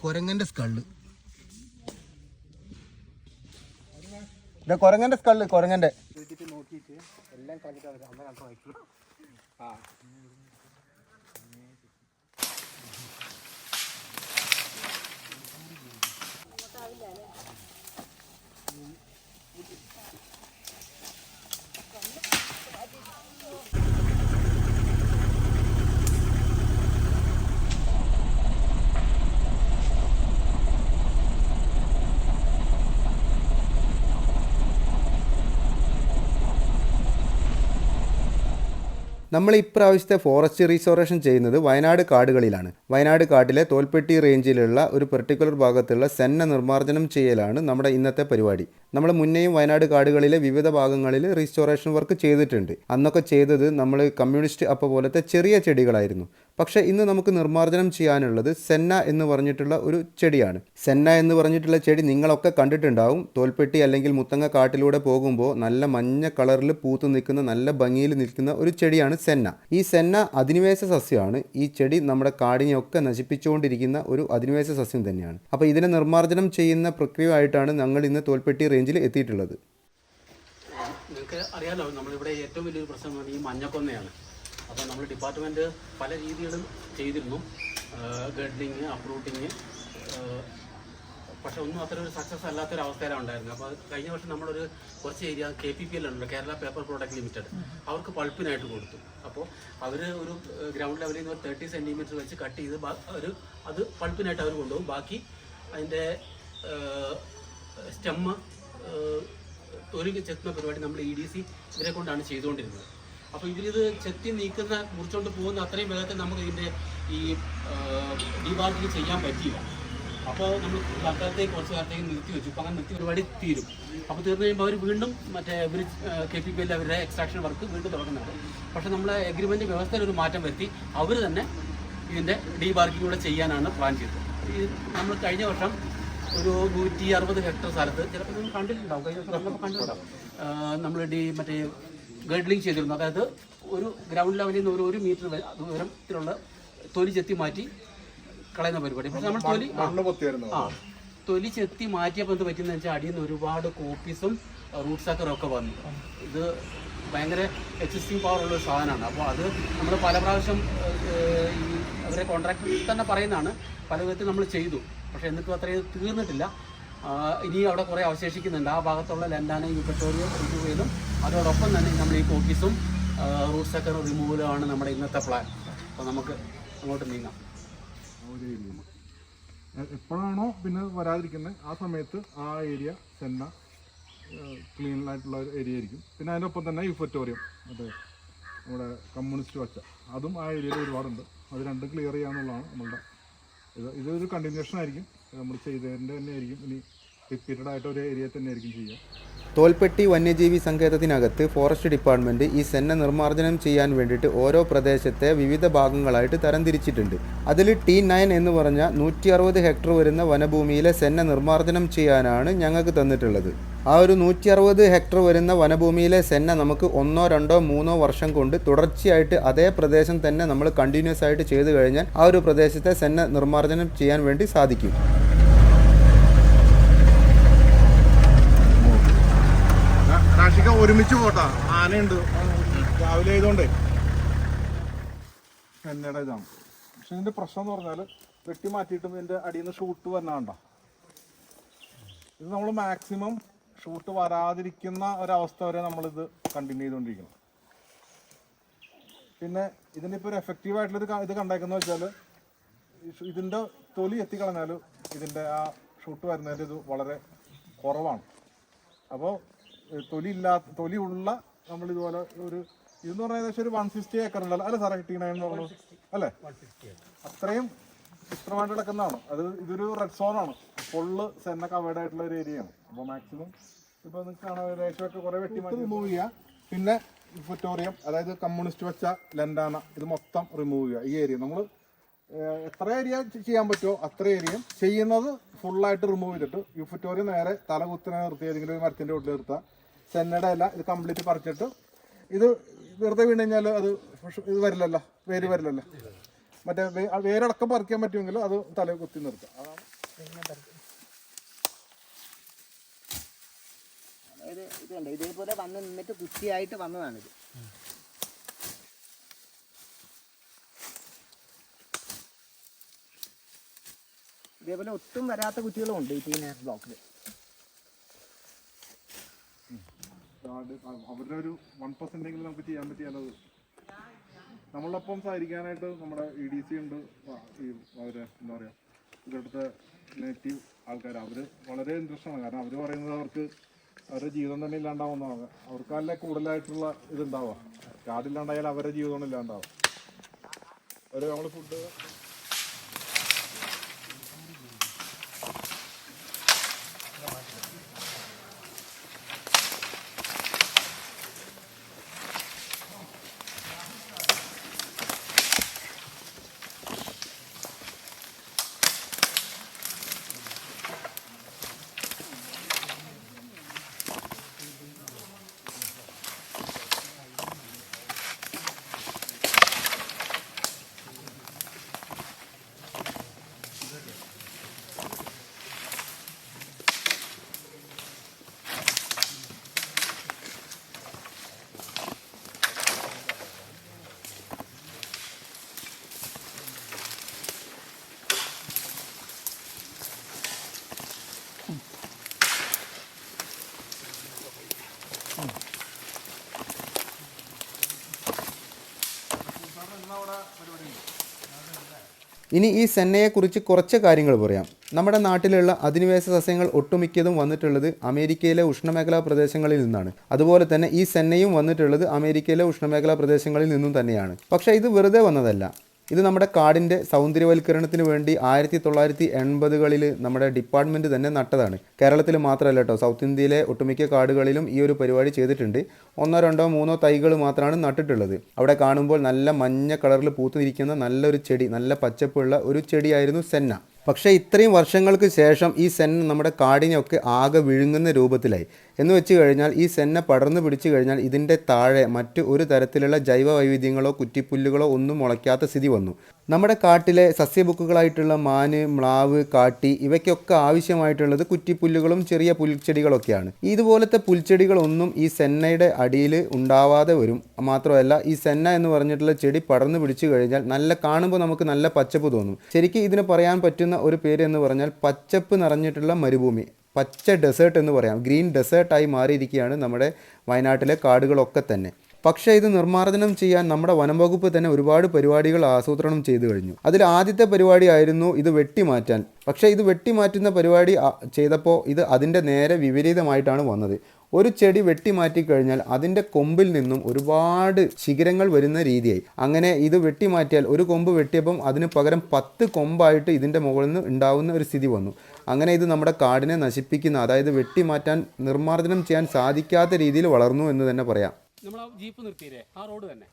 കൊരങ്ങന്റെ skull. ഇത് കൊരങ്ങന്റെ skull കൊരങ്ങന്റെ. നോക്കിയിട്ട് എല്ലാം കളഞ്ഞിട്ട് അമ്മ കണ്ടു വായിക്കും ആ നമ്മൾ ഇപ്രാവശ്യത്തെ ഫോറസ്റ്റ് റീസ്റ്റോറേഷൻ ചെയ്യുന്നത് വയനാട് കാടുകളിലാണ്. വയനാട് കാട്ടിലെ തോൽപ്പെട്ടി റേഞ്ചിലുള്ള ഒരു പെർട്ടിക്കുലർ ഭാഗത്തുള്ള സെന്ന നിർമ്മാർജനം ചെയ്യലാണ് നമ്മുടെ ഇന്നത്തെ പരിപാടി. നമ്മൾ മുന്നേയും വയനാട് കാടുകളിലെ വിവിധ ഭാഗങ്ങളിൽ റീസ്റ്റോറേഷൻ വർക്ക് ചെയ്തിട്ടുണ്ട്. അന്നൊക്കെ ചെയ്തത് നമ്മൾ കമ്മ്യൂണിസ്റ്റ് അപ്പ പോലത്തെ ചെറിയ ചെടികളായിരുന്നു. പക്ഷേ ഇന്ന് നമുക്ക് നിർമ്മാർജനം ചെയ്യാനുള്ളത് സെന്ന എന്ന് പറഞ്ഞിട്ടുള്ള ഒരു ചെടിയാണ്. സെന്ന എന്ന് പറഞ്ഞിട്ടുള്ള ചെടി നിങ്ങളൊക്കെ കണ്ടിട്ടുണ്ടാവും. തോൽപ്പെട്ടി അല്ലെങ്കിൽ മുത്തങ്ങ കാട്ടിലൂടെ പോകുമ്പോൾ നല്ല മഞ്ഞ കളറിൽ പൂത്ത് നിൽക്കുന്ന നല്ല ഭംഗിയിൽ നിൽക്കുന്ന ഒരു ചെടിയാണ് സെന്ന. ഈ സെന്ന അധിനിവേശ സസ്യമാണ്. ഈ ചെടി നമ്മുടെ കാടിനെയൊക്കെ നശിപ്പിച്ചുകൊണ്ടിരിക്കുന്ന ഒരു അധിനിവേശ സസ്യം തന്നെയാണ്. അപ്പോൾ ഇതിനെ നിർമ്മാർജനം ചെയ്യുന്ന പ്രക്രിയ ആയിട്ടാണ് ഞങ്ങൾ ഇന്ന് തോൽപ്പെട്ടി റേഞ്ചിൽ എത്തിയിട്ടുള്ളത്. നിങ്ങൾക്ക് അറിയാലോ നമ്മളിവിടെ ഏറ്റവും വലിയൊരു പ്രശ്നമാണ് ഈ മഞ്ഞക്കൊന്നയാണ്. അപ്പോൾ നമ്മൾ ഡിപ്പാർട്ട്മെന്റ് പല രീതികളും ചെയ്തിരുന്നു. ഗഡ്ലിങ് അപ്രൂട്ടിങ് പക്ഷെ ഒന്നും അത്ര ഒരു സക്സസ് അല്ലാത്തൊരു അവസ്ഥയിലാണ് ഉണ്ടായിരുന്നത്. അപ്പോൾ കഴിഞ്ഞ വർഷം നമ്മളൊരു കുറച്ച് area K P P L ഉണ്ടല്ലോ കേരള പേപ്പർ പ്രോഡക്റ്റ് ലിമിറ്റഡ് അവർക്ക് പൾപ്പിനായിട്ട് കൊടുത്തു. അപ്പോൾ അവർ ഒരു ഗ്രൗണ്ട് ലെവലിൽ നിന്ന് ഒരു തേർട്ടി സെന്റിമീറ്റർ വെച്ച് കട്ട് ചെയ്ത് ഒരു അത് പൾപ്പിനായിട്ട് അവർ കൊണ്ടുപോകും. ബാക്കി അതിന്റെ സ്റ്റെമ്മ് തൊലി ചെത്തുന്ന പരിപാടി നമ്മൾ ഇ ഡി സി ഇവരെ കൊണ്ടാണ് ചെയ്തുകൊണ്ടിരുന്നത്. അപ്പോൾ ഇവരിത് ചെത്തി നീക്കുന്ന മുറിച്ചോണ്ട് പോകുന്ന അത്രയും വേഗത്തിൽ നമുക്ക് ഇതിന്റെ ഈ ഡീബാർക്കിങ് ചെയ്യാൻ പറ്റിയില്ല. അപ്പോൾ നമ്മൾ തൽക്കാലത്തേക്ക് കുറച്ച് കാലത്തേക്ക് നിർത്തി വെച്ചു. അപ്പോൾ അങ്ങനെ നിർത്തി പരിപാടി തീരും. അപ്പോൾ തീർന്നു കഴിയുമ്പോൾ അവർ വീണ്ടും മറ്റേ ഇവർ കെ പി പി എൽ അവരുടെ എക്സ്ട്രാക്ഷൻ വർക്ക് വീണ്ടും തുടങ്ങുന്നുണ്ട്. പക്ഷേ നമ്മളെ എഗ്രിമെന്റ് വ്യവസ്ഥയിൽ ഒരു മാറ്റം വരുത്തി അവർ തന്നെ ഇതിന്റെ ഡീബാർക്കിംഗ് കൂടെ ചെയ്യാനാണ് പ്ലാൻ ചെയ്തത്. ഈ നമ്മൾ കഴിഞ്ഞ വർഷം ഒരു നൂറ്റി അറുപത് ഹെക്ടർ സ്ഥലത്ത് ചിലപ്പോൾ നിങ്ങൾ കണ്ടിട്ടുണ്ടാവും. കഴിഞ്ഞ വർഷം കണ്ടിട്ടുണ്ടാവും നമ്മൾ ഡി മറ്റേ ഗഡ്ലിംഗ് ചെയ്തിരുന്നു. അതായത് ഒരു ഗ്രൗണ്ട് ലെവലിൽ നിന്ന് ഒരു ഒരു മീറ്റർ ദൂരത്തിലുള്ള തൊലി ചെത്തി മാറ്റി കളയുന്ന പരിപാടി. പക്ഷെ നമ്മൾ തൊലി ആ. തൊലി ചെത്തി മാറ്റിയപ്പോൾ എന്ത് പറ്റുന്നത് വെച്ചാൽ അടിയിൽ നിന്ന് ഒരുപാട് കോപ്പീസും റൂട്ട് സക്കറും ഒക്കെ വന്നു. ഇത് ഭയങ്കര എക്സിസ്റ്റിംഗ് പവർ ഉള്ള ഒരു സാധനമാണ്. അപ്പോൾ അത് നമ്മൾ പല പ്രാവശ്യം ഈ അവരെ കോൺട്രാക്ട് തന്നെ പറയുന്നതാണ്. പല വിധത്തിൽ നമ്മൾ ചെയ്തു. പക്ഷേ എന്നിട്ടും അത്രയും തീർന്നിട്ടില്ല. ഇനി അവിടെ കുറേ അവശേഷിക്കുന്നുണ്ട്. ആ ഭാഗത്തുള്ള ലെൻഡാന പെട്രോളിയം റിമൂവ് ചെയ്തും അതോടൊപ്പം തന്നെ നമ്മൾ ഈ കോക്കീസും റൂട്ട് സെക്കർ റിമൂവലുമാണ് നമ്മുടെ ഇന്നത്തെ പ്ലാൻ അപ്പോൾ നമുക്ക് അങ്ങോട്ട് നീങ്ങാം. എപ്പോഴാണോ പിന്നെ വരാതിരിക്കുന്നത് ആ സമയത്ത് ആ ഏരിയ സെന്ന ക്ലീൻ ആയിട്ടുള്ള ഒരു ഏരിയ ആയിരിക്കും. പിന്നെ അതിനൊപ്പം തന്നെ യുഫറ്റോറിയം മറ്റേ നമ്മുടെ കമ്മ്യൂണിസ്റ്റ് വച്ച അതും ആ ഏരിയയിൽ ഒരുപാടുണ്ട്. അത് രണ്ടും ക്ലിയർ ചെയ്യാന്നുള്ളതാണ് നമ്മളുടെ ഇത്. ഇതൊരു കണ്ടിന്യൂഷൻ ആയിരിക്കും. നമ്മൾ ചെയ്തതിന്റെ തന്നെ ആയിരിക്കും ഇനി റിപ്പീറ്റഡ് ആയിട്ട് ഒരു ഏരിയ തന്നെ ആയിരിക്കും ചെയ്യുക. തോൽപ്പെട്ടി വന്യജീവി സങ്കേതത്തിനകത്ത് ഫോറസ്റ്റ് ഡിപ്പാർട്ട്മെന്റ് ഈ സെന്ന നിർമ്മാർജനം ചെയ്യാൻ വേണ്ടിയിട്ട് ഓരോ പ്രദേശത്തെ വിവിധ ഭാഗങ്ങളായിട്ട് തരംതിരിച്ചിട്ടുണ്ട്. അതിൽ ടി നയൻ എന്ന് പറഞ്ഞ നൂറ്റി അറുപത് ഹെക്ടർ വരുന്ന വനഭൂമിയിലെ സെന്ന നിർമ്മാർജനം ചെയ്യാനാണ് ഞങ്ങൾക്ക് തന്നിട്ടുള്ളത്. ആ ഒരു നൂറ്റി അറുപത് ഹെക്ടർ വരുന്ന വനഭൂമിയിലെ സെന്ന നമുക്ക് ഒന്നോ രണ്ടോ മൂന്നോ വർഷം കൊണ്ട് തുടർച്ചയായിട്ട് അതേ പ്രദേശം തന്നെ നമ്മൾ കണ്ടിന്യൂസ് ആയിട്ട് ചെയ്തു കഴിഞ്ഞാൽ ആ ഒരു പ്രദേശത്തെ സെന്ന നിർമ്മാർജനം ചെയ്യാൻ വേണ്ടി സാധിക്കും. രാഷിക ഒരുമിച്ച് പോട്ടാ. ആനയുണ്ട്. രാവിലെ ആയതുകൊണ്ടേ. എന്നയുടെ ഇതാണ്. പക്ഷെ ഇതിന്റെ പ്രശ്നം എന്ന് പറഞ്ഞാൽ വെട്ടി മാറ്റിയിട്ടും ഇതിന്റെ അടിയിൽ നിന്ന് ഷൂട്ട് വന്നാണ്ട? ഇത് നമ്മൾ മാക്സിമം ഷൂട്ട് വരാതിരിക്കുന്ന ഒരവസ്ഥ വരെ നമ്മളിത് കണ്ടിന്യൂ ചെയ്തുകൊണ്ടിരിക്കണം പിന്നെ ഇതിനിപ്പോൾ ഒരു എഫക്റ്റീവ് ആയിട്ടുള്ള ഇത് കണ്ടേക്കുന്ന വെച്ചാൽ ഇതിന്റെ തൊലി എത്തിക്കളഞ്ഞാൽ ഇതിന്റെ ആ ഷൂട്ട് വരുന്നതിന്റെ ഇത് വളരെ കുറവാണ്. അപ്പോൾ തൊലി ഇല്ലാത്ത തൊലി ഉള്ള നമ്മൾ ഇതുപോലെ ഒരു ഇതെന്ന് പറഞ്ഞാൽ ഏകദേശം ഒരു വൺ സിക്സ്റ്റി ഏക്കർ ഉണ്ടല്ലോ. അല്ലേ സാറേ കിട്ടി നയൻ പറഞ്ഞു അല്ലേ? അത്രയും വിസ്തൃതമായിട്ട് കിടക്കുന്നതാണ്. അത് ഇതൊരു റെഡ് സോൺ ആണ്. ഫുള്ള് സെന്ന കവേർഡ് ആയിട്ടുള്ള ഒരു ഏരിയയാണ് അപ്പോൾ മാക്സിമം ഇപ്പോൾ നിങ്ങൾക്ക് കാണാൻ ഏകദേശമൊക്കെ കുറേ വെട്ടി മാറ്റി റിമൂവ് ചെയ്യുക. പിന്നെ ഫുറ്റോറിയം അതായത് കമ്മ്യൂണിസ്റ്റ് വെച്ച ലെൻഡാന ഇത് മൊത്തം റിമൂവ് ചെയ്യുക. ഈ ഏരിയ നമ്മൾ എത്ര ഏരിയ ചെയ്യാൻ പറ്റുമോ അത്ര ഏരിയ ചെയ്യുന്നത് ഫുള്ളായിട്ട് റിമൂവ് ചെയ്തിട്ട് യുഫറ്റോറിയം നേരെ തല കുത്തിനെ നിർത്തി ഏതെങ്കിലും ഒരു മരത്തിന്റെ ഉള്ളിൽ നിർത്തുക. സെന്നയുടെ അല്ല ഇത് കംപ്ലീറ്റ് പറിച്ചിട്ട്. ഇത് വെറുതെ വീണ് കഴിഞ്ഞാൽ അത് ഇത് വരില്ലല്ലോ വേര് വരില്ലല്ലോ. മറ്റേ വേരടക്കം പറിക്കാൻ പറ്റുമെങ്കിൽ അത് തല കുത്തി നിർത്തുക ഇതേപോലെ വന്ന് നിന്നിട്ട് കുറ്റിയായിട്ട് വന്നതാണിത് ഇതേപോലെ ഒട്ടും വരാത്ത കുറ്റികളും ഉണ്ട് ഈ ടീൻ ബ്ലോക്കിൽ അത് അവരുടെ ഒരു വൺ പെർസെന്റെങ്കിലും നമുക്ക് ചെയ്യാൻ പറ്റിയാലത് നമ്മളൊപ്പം സഹകരിക്കാനായിട്ട് നമ്മുടെ ഇ ഡി സി ഉണ്ട്. ഈ അവർ എന്താ പറയുക ഇവിടുത്തെ നേറ്റീവ് ആൾക്കാർ അവർ വളരെ ഇൻട്രസ്റ്റ് ആണ്. കാരണം അവർ പറയുന്നത് അവർക്ക് അവരുടെ ജീവിതം തന്നെ ഇല്ലാണ്ടാവുന്നതാണ്. അവർക്കല്ലേ കൂടുതലായിട്ടുള്ള ഇതുണ്ടാവുക കാടില്ലാണ്ടായാൽ അവരുടെ ജീവിതമാണ് ഇല്ലാണ്ടാവുക. ഒരു നമ്മൾ ഫുഡ് ഇനി ഈ സെന്നയെക്കുറിച്ച് കുറച്ച് കാര്യങ്ങൾ പറയാം. നമ്മുടെ നാട്ടിലുള്ള അധിനിവേശ സസ്യങ്ങൾ ഒട്ടുമിക്കതും വന്നിട്ടുള്ളത് അമേരിക്കയിലെ ഉഷ്ണമേഖലാ പ്രദേശങ്ങളിൽ നിന്നാണ്. അതുപോലെ തന്നെ ഈ സെന്നയും വന്നിട്ടുള്ളത് അമേരിക്കയിലെ ഉഷ്ണമേഖലാ പ്രദേശങ്ങളിൽ നിന്നും തന്നെയാണ്. പക്ഷേ ഇത് വെറുതെ വന്നതല്ല. ഇത് നമ്മുടെ കാടിന്റെ സൗന്ദര്യവൽക്കരണത്തിന് വേണ്ടി ആയിരത്തി തൊള്ളായിരത്തി എൺപതുകളിൽ നമ്മുടെ ഡിപ്പാർട്ട്മെന്റ് തന്നെ നട്ടതാണ്. കേരളത്തിൽ മാത്രമല്ല കേട്ടോ സൗത്ത് ഇന്ത്യയിലെ ഒട്ടുമിക്ക കാടുകളിലും ഈ ഒരു പരിപാടി ചെയ്തിട്ടുണ്ട്. ഒന്നോ രണ്ടോ മൂന്നോ തൈകൾ മാത്രമാണ് നട്ടിട്ടുള്ളത്. അവിടെ കാണുമ്പോൾ നല്ല മഞ്ഞ കളറിൽ പൂത്തുനിരിക്കുന്ന നല്ലൊരു ചെടി നല്ല പച്ചപ്പുള്ള ഒരു ചെടിയായിരുന്നു സെന്ന. പക്ഷേ ഇത്രയും വർഷങ്ങൾക്ക് ശേഷം ഈ സെന്ന നമ്മുടെ കാടിനെയൊക്കെ ആകെ വിഴുങ്ങുന്ന രൂപത്തിലായി. എന്ന് വെച്ച് കഴിഞ്ഞാൽ ഈ സെന്ന പടർന്നു പിടിച്ചു കഴിഞ്ഞാൽ ഇതിന്റെ താഴെ മറ്റ് ഒരു തരത്തിലുള്ള ജൈവ വൈവിധ്യങ്ങളോ കുറ്റിപ്പുല്ലുകളോ ഒന്നും മുളയ്ക്കാത്ത സ്ഥിതി വന്നു. നമ്മുടെ കാട്ടിലെ സസ്യബുക്കുകളായിട്ടുള്ള മാന് മ്ലാവ് കാട്ടി ഇവയ്ക്കൊക്കെ ആവശ്യമായിട്ടുള്ളത് കുറ്റിപ്പുല്ലുകളും ചെറിയ പുൽച്ചെടികളൊക്കെയാണ്. ഇതുപോലത്തെ പുൽച്ചെടികളൊന്നും ഈ സെന്നയുടെ അടിയിൽ ഉണ്ടാവാതെ വരും. മാത്രമല്ല ഈ സെന്ന എന്ന് പറഞ്ഞിട്ടുള്ള ചെടി പടർന്നു പിടിച്ചു കഴിഞ്ഞാൽ നല്ല കാണുമ്പോൾ നമുക്ക് നല്ല പച്ചപ്പ് തോന്നും. ശരിക്കും ഇതിന് പറയാൻ പറ്റുന്ന ഒരു പേര് എന്ന് പറഞ്ഞാൽ പച്ചപ്പ് നിറഞ്ഞിട്ടുള്ള മരുഭൂമി. പച്ച ഡെസേർട്ട് എന്ന് പറയാം. ഗ്രീൻ ഡെസേർട്ടായി മാറിയിരിക്കുകയാണ് നമ്മുടെ വയനാട്ടിലെ കാടുകളൊക്കെ തന്നെ. പക്ഷേ ഇത് നിർമ്മാർജനം ചെയ്യാൻ നമ്മുടെ വനം വകുപ്പ് തന്നെ ഒരുപാട് പരിപാടികൾ ആസൂത്രണം ചെയ്തു കഴിഞ്ഞു. അതിൽ ആദ്യത്തെ പരിപാടിയായിരുന്നു ഇത് വെട്ടിമാറ്റാൻ. പക്ഷേ ഇത് വെട്ടിമാറ്റുന്ന പരിപാടി ചെയ്തപ്പോൾ ഇത് അതിന്റെ നേരെ വിപരീതമായിട്ടാണ് വന്നത്. ഒരു ചെടി വെട്ടിമാറ്റി കഴിഞ്ഞാൽ അതിന്റെ കൊമ്പിൽ നിന്നും ഒരുപാട് ശിഖരങ്ങൾ വരുന്ന രീതിയായി. അങ്ങനെ ഇത് വെട്ടിമാറ്റിയാൽ ഒരു കൊമ്പ് വെട്ടിയപ്പം അതിന് പകരം പത്ത് കൊമ്പായിട്ട് ഇതിന്റെ മുകളിൽ നിന്ന് ഉണ്ടാവുന്ന ഒരു സ്ഥിതി വന്നു. അങ്ങനെ ഇത് നമ്മുടെ കാടിനെ നശിപ്പിക്കുന്ന അതായത് വെട്ടിമാറ്റാൻ നിർമ്മാർജനം ചെയ്യാൻ സാധിക്കാത്ത രീതിയിൽ വളർന്നു എന്ന് തന്നെ പറയാം. നമ്മൾ ജീപ്പ് നിർത്തിയില്ലേ? ആ റോഡ് തന്നെ.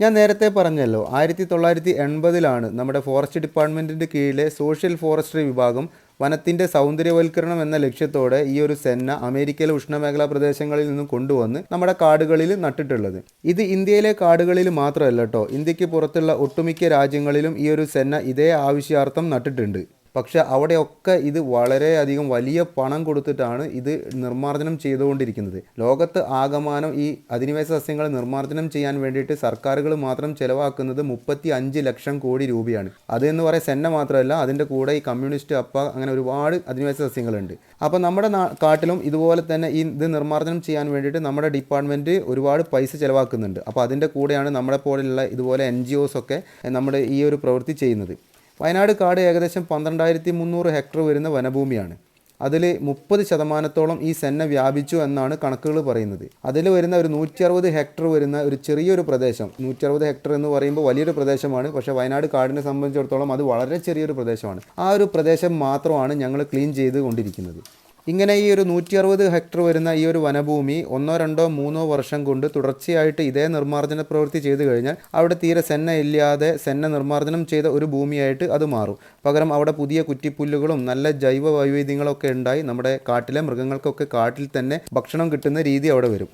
ഞാൻ നേരത്തെ പറഞ്ഞല്ലോ ആയിരത്തി തൊള്ളായിരത്തി എൺപതിലാണ് നമ്മുടെ ഫോറസ്റ്റ് ഡിപ്പാർട്ട്മെന്റിന്റെ കീഴിലെ സോഷ്യൽ ഫോറസ്ട്രി വിഭാഗം വനത്തിന്റെ സൗന്ദര്യവൽക്കരണം എന്ന ലക്ഷ്യത്തോടെ ഈ ഒരു സെന്ന അമേരിക്കയിലെ ഉഷ്ണമേഖലാ പ്രദേശങ്ങളിൽ നിന്നും കൊണ്ടുവന്ന് നമ്മുടെ കാടുകളിൽ നട്ടിട്ടുള്ളത്. ഇത് ഇന്ത്യയിലെ കാടുകളിൽ മാത്രമല്ല കേട്ടോ ഇന്ത്യയ്ക്ക് പുറത്തുള്ള ഒട്ടുമിക്ക രാജ്യങ്ങളിലും ഈ ഒരു സെന്ന ഇതേ ആവശ്യാർത്ഥം നട്ടിട്ടുണ്ട്. പക്ഷെ അവിടെയൊക്കെ ഇത് വളരെയധികം വലിയ പണം കൊടുത്തിട്ടാണ് ഇത് നിർമ്മാർജനം ചെയ്തുകൊണ്ടിരിക്കുന്നത്. ലോകത്ത് ആകമാനം ഈ അധിനിവേശ സസ്യങ്ങൾ നിർമ്മാർജനം ചെയ്യാൻ വേണ്ടിയിട്ട് സർക്കാരുകൾ മാത്രം ചിലവാക്കുന്നത് മുപ്പത്തി അഞ്ച് ലക്ഷം കോടി രൂപയാണ്. അത് എന്ന് പറയാൻ സെന്ന മാത്രമല്ല അതിന്റെ കൂടെ ഈ കമ്മ്യൂണിസ്റ്റ് അപ്പ അങ്ങനെ ഒരുപാട് അധിനിവേശ സസ്യങ്ങളുണ്ട്. അപ്പോൾ നമ്മുടെ കാട്ടിലും ഇതുപോലെ തന്നെ ഈ ഇത് നിർമ്മാർജനം ചെയ്യാൻ വേണ്ടിയിട്ട് നമ്മുടെ ഡിപ്പാർട്ട്മെന്റ് ഒരുപാട് പൈസ ചിലവാക്കുന്നുണ്ട്. അപ്പോൾ അതിന്റെ കൂടെയാണ് നമ്മളെ പോലെയുള്ള ഇതുപോലെ എൻ ജി ഒക്കെ നമ്മുടെ ഈ ഒരു പ്രവൃത്തി ചെയ്യുന്നത്. വയനാട് കാട് ഏകദേശം പന്ത്രണ്ടായിരത്തി മുന്നൂറ് ഹെക്ടർ വരുന്ന വനഭൂമിയാണ്. അതിൽ മുപ്പത് ശതമാനത്തോളം ഈ സെന്ന വ്യാപിച്ചു എന്നാണ് കണക്കുകൾ പറയുന്നത്. അതിൽ വരുന്ന ഒരു നൂറ്റി അറുപത് ഹെക്ടർ വരുന്ന ഒരു ചെറിയൊരു പ്രദേശം നൂറ്റി അറുപത് ഹെക്ടർ എന്ന് പറയുമ്പോൾ വലിയൊരു പ്രദേശമാണ്. പക്ഷേ വയനാട് കാടിനെ സംബന്ധിച്ചിടത്തോളം അത് വളരെ ചെറിയൊരു പ്രദേശമാണ്. ആ ഒരു പ്രദേശം മാത്രമാണ് ഞങ്ങൾ ക്ലീൻ ചെയ്ത് കൊണ്ടിരിക്കുന്നത്. ഇങ്ങനെ ഈ ഒരു നൂറ്റി അറുപത് ഹെക്ടർ വരുന്ന ഈ ഒരു വനഭൂമി ഒന്നോ രണ്ടോ മൂന്നോ വർഷം കൊണ്ട് തുടർച്ചയായിട്ട് ഇതേ നിർമ്മാർജന പ്രവൃത്തി ചെയ്തു കഴിഞ്ഞാൽ അവിടെ തീരെ സെന്ന ഇല്ലാതെ സെന്ന നിർമ്മാർജനം ചെയ്ത ഒരു ഭൂമിയായിട്ട് അത് മാറും. പകരം അവിടെ പുതിയ കുറ്റിപ്പുല്ലുകളും നല്ല ജൈവ വൈവിധ്യങ്ങളൊക്കെ ഉണ്ടായി നമ്മുടെ കാട്ടിലെ മൃഗങ്ങൾക്കൊക്കെ കാട്ടിൽ തന്നെ ഭക്ഷണം കിട്ടുന്ന രീതി അവിടെ വരും.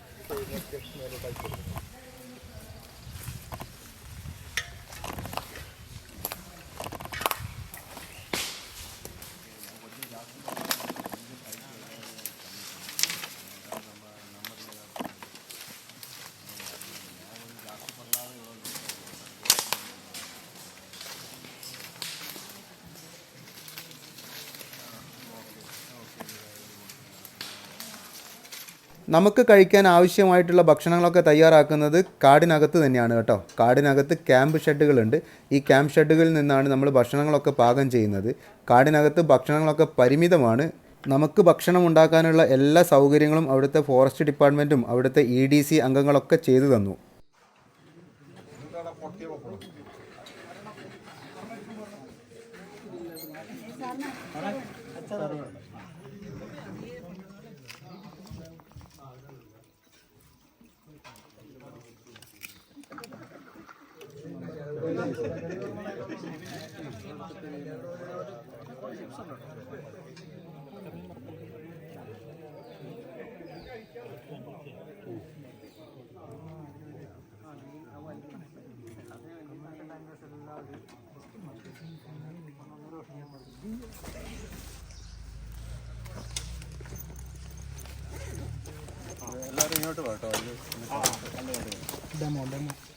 നമുക്ക് കഴിക്കാൻ ആവശ്യമായിട്ടുള്ള ഭക്ഷണങ്ങളൊക്കെ തയ്യാറാക്കുന്നത് കാടിനകത്ത് തന്നെയാണ് കേട്ടോ. കാടിനകത്ത് ക്യാമ്പ് ഷെഡുകളുണ്ട്. ഈ ക്യാമ്പ് ഷെഡുകളിൽ നിന്നാണ് നമ്മൾ ഭക്ഷണങ്ങളൊക്കെ പാകം ചെയ്യുന്നത്. കാടിനകത്ത് ഭക്ഷണങ്ങളൊക്കെ പരിമിതമാണ്. നമുക്ക് ഭക്ഷണം ഉണ്ടാക്കാനുള്ള എല്ലാ സൗകര്യങ്ങളും അവിടുത്തെ ഫോറസ്റ്റ് ഡിപ്പാർട്ട്മെന്റും അവിടുത്തെ ഇ ഡി സി അംഗങ്ങളൊക്കെ ചെയ്തു തന്നു.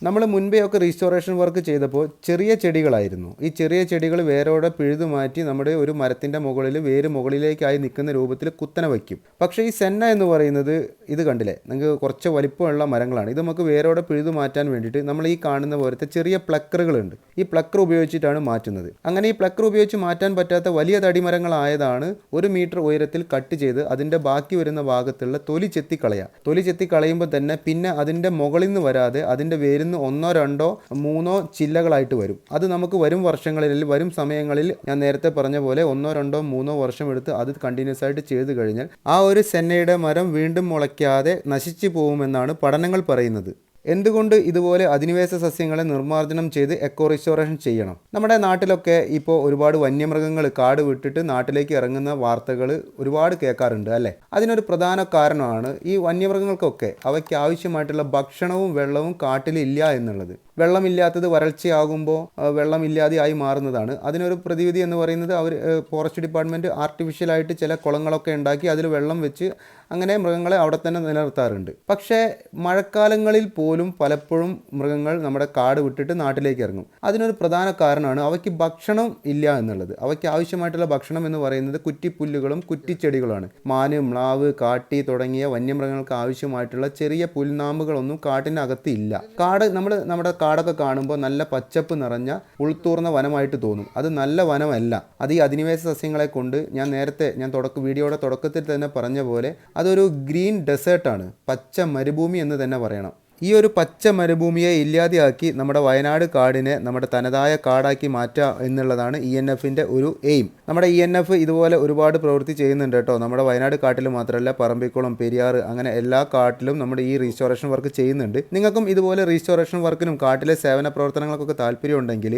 നമ്മൾ മുൻപേ ഒക്കെ റീസ്റ്റോറേഷൻ വർക്ക് ചെയ്തപ്പോൾ ചെറിയ ചെടികളായിരുന്നു. ഈ ചെറിയ ചെടികൾ വേരോടെ പിഴുതു മാറ്റി നമ്മുടെ ഒരു മരത്തിന്റെ മുകളിൽ വേര് മുകളിലേക്കായി നിൽക്കുന്ന രൂപത്തിൽ കുത്തനെ വയ്ക്കും. പക്ഷേ ഈ സെന്ന എന്ന് പറയുന്നത് ഇത് കണ്ടില്ലേ? നിങ്ങൾക്ക് കുറച്ച് വലിപ്പമുള്ള മരങ്ങളാണ്. ഇത് നമുക്ക് വേരോടെ പിഴുതു മാറ്റാൻ വേണ്ടിയിട്ട് നമ്മൾ ഈ കാണുന്ന പോലത്തെ ചെറിയ പ്ലക്കറുകളുണ്ട് ഈ പ്ലക്കർ ഉപയോഗിച്ചിട്ടാണ് മാറ്റുന്നത്. അങ്ങനെ ഈ പ്ലക്കർ ഉപയോഗിച്ച് മാറ്റാൻ പറ്റാത്ത വലിയ തടിമരങ്ങളായതാണ് ഒരു മീറ്റർ ഉയരത്തിൽ കട്ട് ചെയ്ത് അതിന്റെ ബാക്കി വരുന്ന ഭാഗത്തുള്ള തൊലി ചെത്തിക്കളയുക. തൊലി ചെത്തിക്കളയുമ്പോൾ തന്നെ പിന്നെ അതിന്റെ മുകളിൽ നിന്ന് വരാതെ അതിന്റെ വേരിൽ നിന്ന് ഒന്നോ രണ്ടോ മൂന്നോ ചില്ലകളായിട്ട് വരും. അത് നമുക്ക് വരും വർഷങ്ങളിൽ വരും സമയങ്ങളിൽ ഞാൻ നേരത്തെ പറഞ്ഞ പോലെ ഒന്നോ രണ്ടോ മൂന്നോ വർഷം എടുത്ത് അത് കണ്ടിന്യൂസ് ആയിട്ട് ചെയ്തു കഴിഞ്ഞാൽ ആ ഒരു സെന്നയുടെ മരം വീണ്ടും മുളയ്ക്കാതെ നശിച്ചു പോകുമെന്നാണ് പഠനങ്ങൾ പറയുന്നത്. എന്തുകൊണ്ട് ഇതുപോലെ അധിനിവേശ സസ്യങ്ങളെ നിർമ്മാർജനം ചെയ്ത് എക്കോ റിസ്റ്റോറേഷൻ ചെയ്യണം? നമ്മുടെ നാട്ടിലൊക്കെ ഇപ്പോൾ ഒരുപാട് വന്യമൃഗങ്ങൾ കാട് വിട്ടിട്ട് നാട്ടിലേക്ക് ഇറങ്ങുന്ന വാർത്തകൾ ഒരുപാട് കേൾക്കാറുണ്ട് അല്ലേ? അതിനൊരു പ്രധാന കാരണമാണ് ഈ വന്യമൃഗങ്ങൾക്കൊക്കെ അവയ്ക്ക് ആവശ്യമായിട്ടുള്ള ഭക്ഷണവും വെള്ളവും കാട്ടിലില്ല എന്നുള്ളത്. വെള്ളമില്ലാത്തത് വരൾച്ചയാകുമ്പോൾ വെള്ളമില്ലാതെ വെള്ളമില്ലാതെയായി മാറുന്നതാണ്. അതിനൊരു പ്രതിവിധി എന്ന് പറയുന്നത് അവർ ഫോറസ്റ്റ് ഡിപ്പാർട്ട്മെന്റ് ആർട്ടിഫിഷ്യലായിട്ട് ചില കുളങ്ങളൊക്കെ ഉണ്ടാക്കി അതിൽ വെള്ളം വെച്ച് അങ്ങനെ മൃഗങ്ങളെ അവിടെ തന്നെ നിലനിർത്താറുണ്ട്. പക്ഷേ മഴക്കാലങ്ങളിൽ പോലും പലപ്പോഴും മൃഗങ്ങൾ നമ്മുടെ കാട് വിട്ടിട്ട് നാട്ടിലേക്ക് ഇറങ്ങും. അതിനൊരു പ്രധാന കാരണമാണ് അവയ്ക്ക് ഭക്ഷണം ഇല്ല എന്നുള്ളത്. അവയ്ക്ക് ആവശ്യമായിട്ടുള്ള ഭക്ഷണം എന്ന് പറയുന്നത് കുറ്റിപ്പുല്ലുകളും കുറ്റിച്ചെടികളുമാണ് മാന് മ്ലാവ് കാട്ടി തുടങ്ങിയ വന്യമൃഗങ്ങൾക്ക് ആവശ്യമായിട്ടുള്ള ചെറിയ പുൽനാമ്പുകളൊന്നും കാട്ടിനകത്ത് ഇല്ല. കാട് നമ്മൾ നമ്മുടെ കാടൊക്കെ കാണുമ്പോൾ നല്ല പച്ചപ്പ് നിറഞ്ഞ ഉൾത്തൂർന്ന വനമായിട്ട് തോന്നും. അത് നല്ല വനമല്ല. അത് ഈ അധിനിവേശ സസ്യങ്ങളെ കൊണ്ട് ഞാൻ നേരത്തെ ഞാൻ തുടക്ക വീഡിയോയുടെ തുടക്കത്തിൽ തന്നെ പറഞ്ഞ പോലെ അതൊരു ഗ്രീൻ ഡെസേർട്ടാണ്. പച്ച മരുഭൂമി എന്ന് തന്നെ പറയണം. ഈ ഒരു പച്ച മരുഭൂമിയെ ഇല്ലാതെയാക്കി നമ്മുടെ വയനാട് കാടിനെ നമ്മുടെ തനതായ കാടാക്കി മാറ്റുക എന്നുള്ളതാണ് ഇ എൻ എഫിന്റെ ഒരു എയിം. നമ്മുടെ ഇ എൻ എഫ് ഇതുപോലെ ഒരുപാട് പ്രവൃത്തി ചെയ്യുന്നുണ്ട് കേട്ടോ. നമ്മുടെ വയനാട് കാട്ടിൽ മാത്രമല്ല പറമ്പിക്കുളം പെരിയാർ അങ്ങനെ എല്ലാ കാട്ടിലും നമ്മുടെ ഈ റീസ്റ്റോറേഷൻ വർക്ക് ചെയ്യുന്നുണ്ട്. നിങ്ങൾക്കും ഇതുപോലെ റീസ്റ്റോറേഷൻ വർക്കിനും കാട്ടിലെ സേവന പ്രവർത്തനങ്ങൾക്കൊക്കെ താല്പര്യമുണ്ടെങ്കിൽ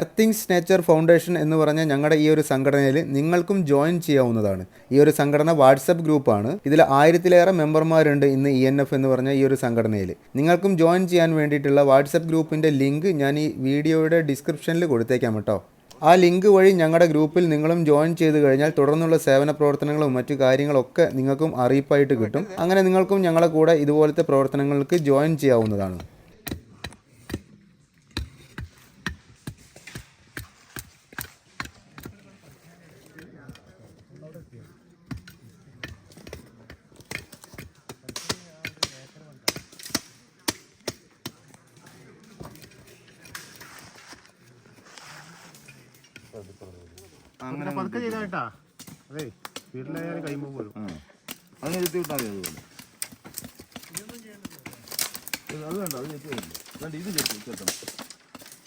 എർത്തിങ്സ് നേച്ചർ ഫൗണ്ടേഷൻ എന്ന് പറഞ്ഞ ഞങ്ങളുടെ ഈ ഒരു സംഘടനയിൽ നിങ്ങൾക്കും ജോയിൻ ചെയ്യാവുന്നതാണ്. ഈ ഒരു സംഘടന വാട്സപ്പ് ഗ്രൂപ്പാണ് ഇതിൽ ആയിരത്തിലേറെ മെമ്പർമാരുണ്ട് ഇന്ന് ഇ എന്ന് പറഞ്ഞ ഈ ഒരു സംഘടനയിൽ. നിങ്ങൾക്കും ജോയിൻ ചെയ്യാൻ വേണ്ടിയിട്ടുള്ള വാട്സപ്പ് ഗ്രൂപ്പിന്റെ ലിങ്ക് ഞാൻ ഈ വീഡിയോയുടെ ഡിസ്ക്രിപ്ഷനിൽ കൊടുത്തേക്കാം കേട്ടോ. ആ ലിങ്ക് വഴി ഞങ്ങളുടെ ഗ്രൂപ്പിൽ നിങ്ങളും ജോയിൻ ചെയ്ത് കഴിഞ്ഞാൽ തുടർന്നുള്ള സേവന പ്രവർത്തനങ്ങളും മറ്റു കാര്യങ്ങളൊക്കെ നിങ്ങൾക്കും അറിയിപ്പായിട്ട് കിട്ടും. അങ്ങനെ നിങ്ങൾക്കും ഞങ്ങളുടെ കൂടെ ഇതുപോലത്തെ പ്രവർത്തനങ്ങൾക്ക് ജോയിൻ ചെയ്യാവുന്നതാണ്. പതുക്കെ ചെയ്തായിട്ടാ അതെ വീട്ടിലായാലും കൈമ്പോ പോലും അങ്ങനെ എത്തി വിട്ടാൽ മതി അതുപോലെ അത് വേണ്ട അത് ചെത്തി വേണ്ട ഇത് ചെത്തി ചെത്തണം.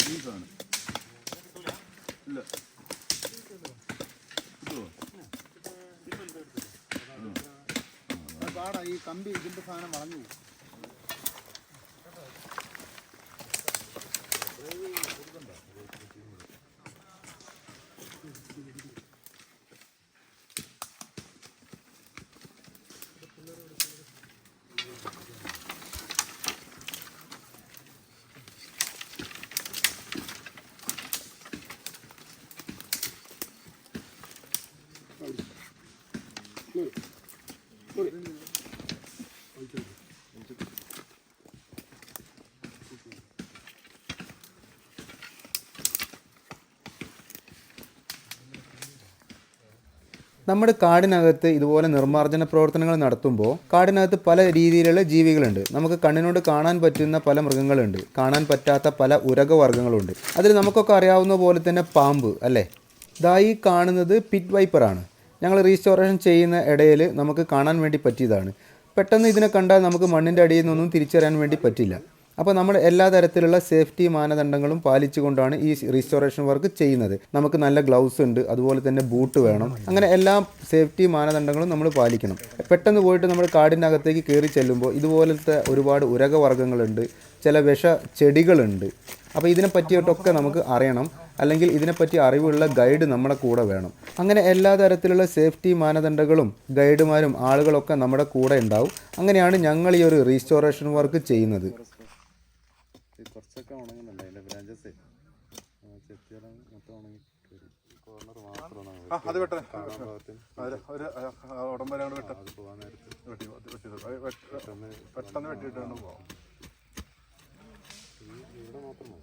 ഈ സാധനം. ഇല്ല. കിട്ടുമോ പാടാ ഈ കമ്പി ഇതിന്റെ സാധനം വളഞ്ഞു പോകും. നമ്മുടെ കാടിനകത്ത് ഇതുപോലെ നിർമ്മാർജന പ്രവർത്തനങ്ങൾ നടത്തുമ്പോൾ കാടിനകത്ത് പല രീതിയിലുള്ള ജീവികളുണ്ട്. നമുക്ക് കണ്ണിനോട് കാണാൻ പറ്റുന്ന പല മൃഗങ്ങളുണ്ട്. കാണാൻ പറ്റാത്ത പല ഉരകവർഗങ്ങളുണ്ട്. അതിൽ നമുക്കൊക്കെ അറിയാവുന്ന പോലെ തന്നെ പാമ്പ് അല്ലേ? ഇതായി കാണുന്നത് പിറ്റ് വൈപ്പറാണ് ഞങ്ങൾ റീസ്റ്റോറേഷൻ ചെയ്യുന്ന ഇടയിൽ നമുക്ക് കാണാൻ വേണ്ടി പറ്റിയതാണ്. പെട്ടെന്ന് ഇതിനെ കണ്ടാൽ നമുക്ക് മണ്ണിന്റെ അടിയിൽ നിന്നൊന്നും തിരിച്ചറിയാൻ വേണ്ടി പറ്റില്ല. അപ്പോൾ നമ്മൾ എല്ലാ തരത്തിലുള്ള സേഫ്റ്റി മാനദണ്ഡങ്ങളും പാലിച്ചുകൊണ്ടാണ് ഈ റീസ്റ്റോറേഷൻ വർക്ക് ചെയ്യുന്നത്. നമുക്ക് നല്ല ഗ്ലൗസ് ഉണ്ട് അതുപോലെ തന്നെ ബൂട്ട് വേണം. അങ്ങനെ എല്ലാ സേഫ്റ്റി മാനദണ്ഡങ്ങളും നമ്മൾ പാലിക്കണം. പെട്ടെന്ന് പോയിട്ട് നമ്മൾ കാടിന്റെ അകത്തേക്ക് കയറി ചെല്ലുമ്പോൾ ഇതുപോലത്തെ ഒരുപാട് ഉരകവർഗങ്ങളുണ്ട് ചില വിഷ ചെടികളുണ്ട്. അപ്പോൾ ഇതിനെ പറ്റിയിട്ടൊക്കെ നമുക്ക് അറിയണം. അല്ലെങ്കിൽ ഇതിനെപ്പറ്റി അറിവുള്ള ഗൈഡ് നമ്മുടെ കൂടെ വേണം. അങ്ങനെ എല്ലാ തരത്തിലുള്ള സേഫ്റ്റി മാനദണ്ഡങ്ങളും ഗൈഡുമാരും ആളുകളൊക്കെ നമ്മുടെ കൂടെ ഉണ്ടാവും. അങ്ങനെയാണ് ഞങ്ങൾ ഈ ഒരു റീസ്റ്റോറേഷൻ വർക്ക് ചെയ്യുന്നത്. കുറച്ചൊക്കെ ഉണങ്ങുന്നുണ്ട് അതിന്റെ ബ്രാഞ്ചസ് മൊത്തം ഉണങ്ങി കോർണർ മാത്രമാണ് അത് വെട്ടെ അത് ഒരു ഉടമ്പര കൊണ്ട് വെട്ട വെട്ടി വെട്ടി അത് വെട്ട്- പെട്ടെന്ന് വെട്ടിയിട്ടാണ് പോവാം.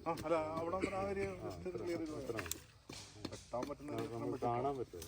ആ അല്ല അവിടെ മാത്രം കാണാൻ ഒരു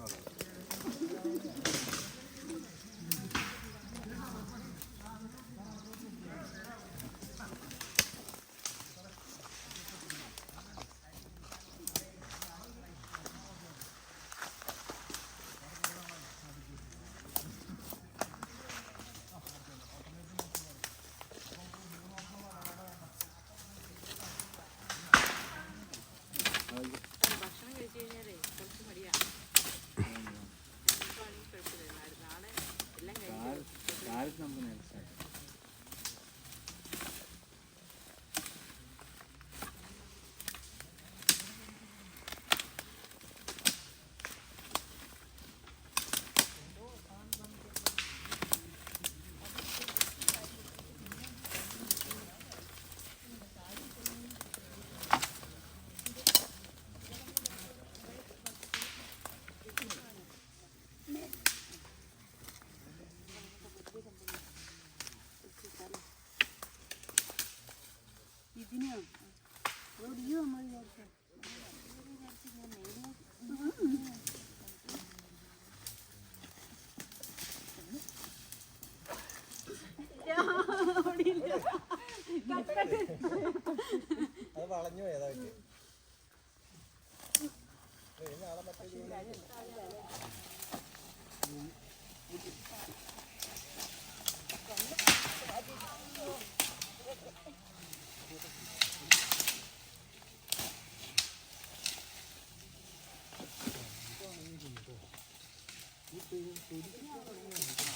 just clear ചെയ്ത് പോയാ.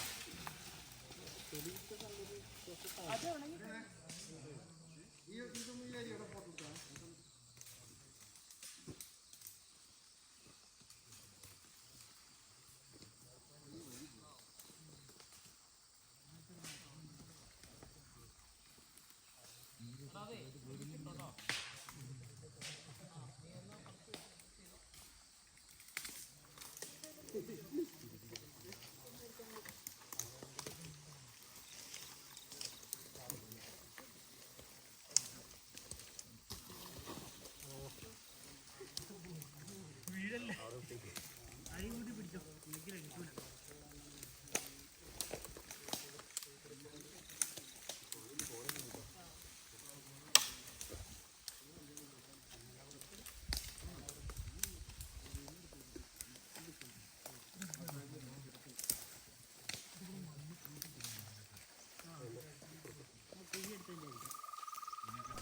വെട്ടാൻ പറ്റുന്ന ഒരു ഇത്രയും വെട്ടി. കാണാൻ പറ്റും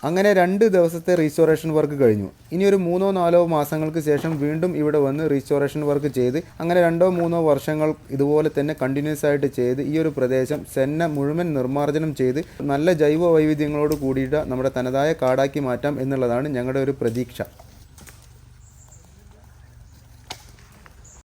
അങ്ങനെ രണ്ട് ദിവസത്തെ റീസ്റ്റോറേഷൻ വർക്ക് കഴിഞ്ഞു. ഇനി ഒരു മൂന്നോ നാലോ മാസങ്ങൾക്ക് ശേഷം വീണ്ടും ഇവിടെ വന്ന് റീസ്റ്റോറേഷൻ വർക്ക് ചെയ്ത് അങ്ങനെ രണ്ടോ മൂന്നോ വർഷങ്ങൾ ഇതുപോലെ തന്നെ കണ്ടിന്യൂസ് ആയിട്ട് ചെയ്ത് ഈ ഒരു പ്രദേശം സെന്ന മുഴുവൻ നിർമ്മാർജനം ചെയ്ത് നല്ല ജൈവ വൈവിധ്യങ്ങളോട് കൂടിയിട്ട് നമ്മുടെ തനതായ കാടാക്കി മാറ്റാം എന്നുള്ളതാണ് ഞങ്ങളുടെ ഒരു പ്രതീക്ഷ.